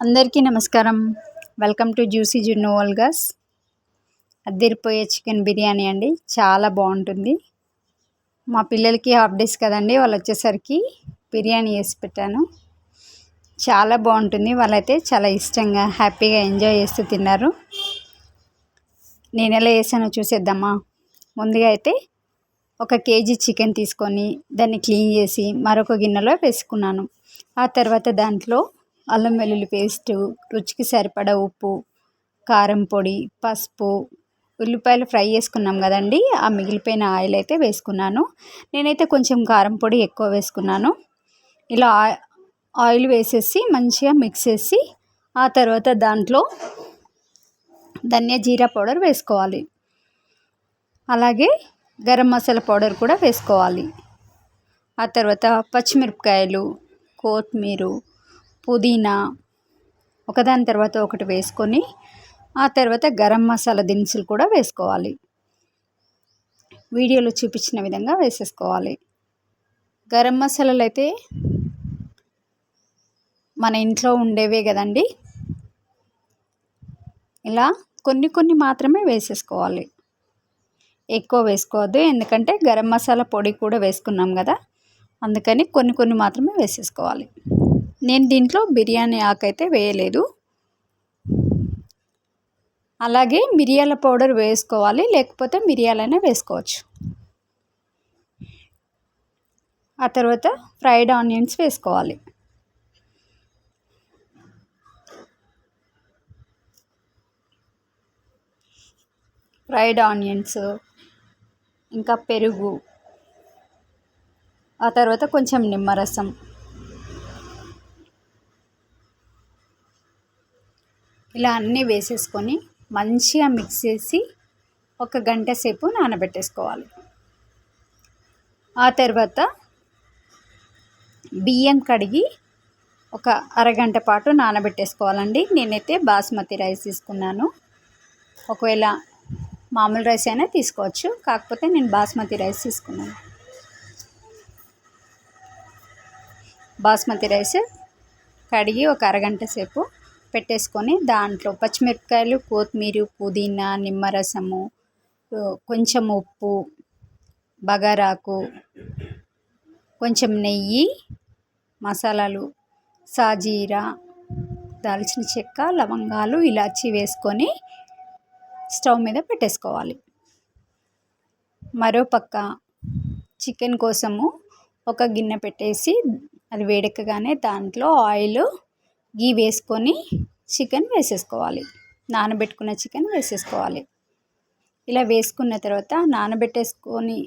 అందరికీ నమస్కారం. Welcome to juicy జున్నోవల్గాస్ అద్దరిపోయే చికెన్ బిర్యానీ అండి. చాలా బాగుంటుంది. మా పిల్లలకి హాఫ్ డేస్ కదండి వాళ్ళు వచ్చేసరికి బిర్యానీ వేసి పెట్టాను. చాలా బాగుంటుంది. వాళ్ళైతే చాలా ఇష్టంగా హ్యాపీగా ఎంజాయ్ చేస్తూ తిన్నారు. నేను ఎలా వేసానో చూసేద్దామా? ముందుగా అయితే ఒక కేజీ చికెన్ తీసుకొని దాన్ని క్లీన్ చేసి మరొక గిన్నెలో వేసుకున్నాను. ఆ తర్వాత దాంట్లో అల్లం వెల్లుల్లి పేస్టు రుచికి సరిపడా ఉప్పు కారం పొడి పసుపు ఉల్లిపాయలు ఫ్రై చేసుకున్నాం కదండి. ఆ మిగిలిపోయిన ఆయిల్ అయితే వేసుకున్నాను. నేనైతే కొంచెం కారం పొడి ఎక్కువ వేసుకున్నాను. ఇలా ఆయిల్ వేసేసి మంచిగా మిక్స్ చేసి ఆ తర్వాత దాంట్లో ధనియా జీరా పౌడర్ వేసుకోవాలి. అలాగే గరం మసాలా పౌడర్ కూడా వేసుకోవాలి. ఆ తర్వాత పచ్చిమిరపకాయలు కొత్తిమీర పుదీనా ఒకదాని తర్వాత ఒకటి వేసుకొని ఆ తర్వాత గరం మసాలా దినుసులు కూడా వేసుకోవాలి. వీడియోలో చూపించిన విధంగా వేసేసుకోవాలి. గరం మసాలాలు అయితే మన ఇంట్లో ఉండేవే కదండి. ఇలా కొన్ని కొన్ని మాత్రమే వేసేసుకోవాలి. ఎక్కువ వేసుకోవద్దు ఎందుకంటే గరం మసాలా పొడి కూడా వేసుకున్నాం కదా అందుకని కొన్ని కొన్ని మాత్రమే వేసేసుకోవాలి. నేను దీంట్లో బిర్యానీ ఆకైతే వేయలేదు. అలాగే మిరియాల పౌడర్ వేసుకోవాలి లేకపోతే మిరియాలైనా వేసుకోవచ్చు. ఆ తర్వాత ఫ్రైడ్ ఆనియన్స్ వేసుకోవాలి. ఫ్రైడ్ ఆనియన్స్ ఇంకా పెరుగు ఆ తర్వాత కొంచెం నిమ్మరసం. ఇలా అన్నీ వేసేసుకొని మంచిగా మిక్స్ చేసి ఒక గంట సేపు నానబెట్టేసుకోవాలి. ఆ తర్వాత బియ్యం కడిగి ఒక అరగంట పాటు నానబెట్టేసుకోవాలండి. నేనైతే బాస్మతి రైస్ తీసుకున్నాను. ఒకవేళ మామూలు రైస్ అయినా తీసుకోవచ్చు. కాకపోతే నేను బాస్మతి రైస్ తీసుకున్నాను. బాస్మతి రైస్ కడిగి ఒక అరగంట సేపు పెట్టేసుకొని దాంట్లో పచ్చిమిరపకాయలు కొత్తిమీర పుదీనా నిమ్మరసము కొంచెం ఉప్పు బగారాకు కొంచెం నెయ్యి మసాలాలు సాజీరా దాల్చిన చెక్క లవంగాలు ఇలాచి వేసుకొని స్టవ్ మీద పెట్టేసుకోవాలి. మరోపక్క చికెన్ కోసము ఒక గిన్నె పెట్టేసి అది వేడెక్కగానే దాంట్లో ఆయిల్ గీ వేసుకొని చికెన్ వేసేసుకోవాలి. నానబెట్టుకున్న చికెన్ వేసేసుకోవాలి. ఇలా వేసుకున్న తర్వాత నానబెట్టేసుకొని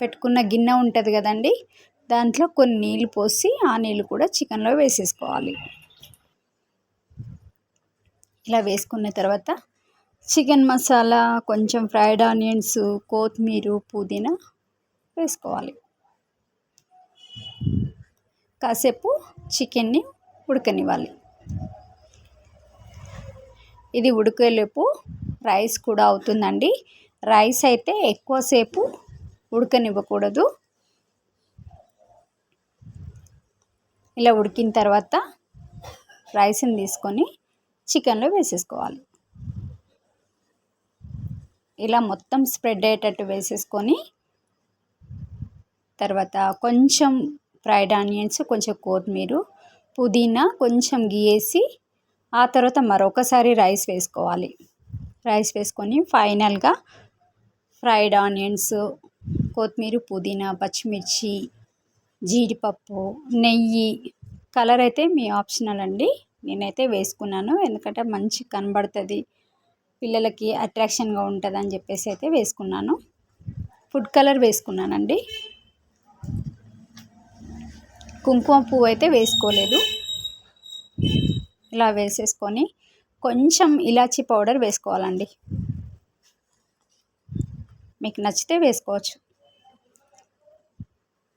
పెట్టుకున్న గిన్నె ఉంటుంది కదండి దాంట్లో కొన్ని నీళ్ళు పోసి ఆ నీళ్ళు కూడా చికెన్లో వేసేసుకోవాలి. ఇలా వేసుకున్న తర్వాత చికెన్ మసాలా కొంచెం ఫ్రైడ్ ఆనియన్స్ కొత్తిమీర పుదీనా వేసుకోవాలి. కాసేపు చికెన్ని ఉడకనివ్వాలి. ఇది ఉడికేలోపు రైస్ కూడా అవుతుందండి. రైస్ అయితే ఎక్కువసేపు ఉడకనివ్వకూడదు. ఇలా ఉడికిన తర్వాత రైస్ని తీసుకొని చికెన్లో వేసేసుకోవాలి. ఇలా మొత్తం స్ప్రెడ్ అయ్యేటట్టు వేసేసుకొని తర్వాత కొంచెం ఫ్రైడ్ ఆనియన్స్ కొంచెం కొత్తిమీర పుదీనా కొంచెం గీయేసి ఆ తర్వాత మరొకసారి రైస్ వేసుకోవాలి. రైస్ వేసుకొని ఫైనల్గా ఫ్రైడ్ ఆనియన్స్ కొత్తిమీర పుదీనా పచ్చిమిర్చి జీడిపప్పు నెయ్యి కలర్ అయితే మీ ఆప్షనల్ అండి. నేనైతే వేసుకున్నాను. ఎందుకంటే మంచి కనబడుతుంది. పిల్లలకి అట్రాక్షన్గా ఉంటుంది అని చెప్పేసి అయితే వేసుకున్నాను. ఫుడ్ కలర్ వేసుకున్నానండి. కుంకుమ పువ్వు అయితే వేసుకోలేదు. ఇలా వేసేసుకొని కొంచెం ఇలాచి పౌడర్ వేసుకోవాలండి. మీకు నచ్చితే వేసుకోవచ్చు.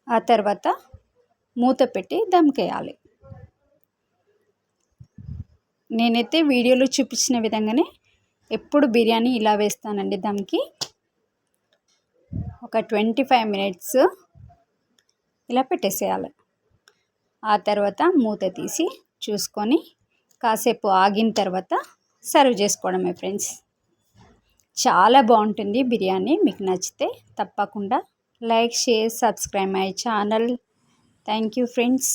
ఆ తర్వాత మూత పెట్టి దమ్కేయాలి. నేనైతే వీడియోలో చూపించిన విధంగానే ఎప్పుడు బిర్యానీ ఇలా వేస్తానండి దమ్కి. ఒక ట్వంటీ ఫైవ్ మినిట్స్ ఇలా పెట్టేసేయాలి. ఆ తర్వాత మూత తీసి చూసుకొని కాసేపు ఆగిన తర్వాత సర్వ్ చేసుకోవడమే ఫ్రెండ్స్. చాలా బాగుంటుంది బిర్యానీ. మీకు నచ్చితే తప్పకుండా like share subscribe my channel. Thank you friends.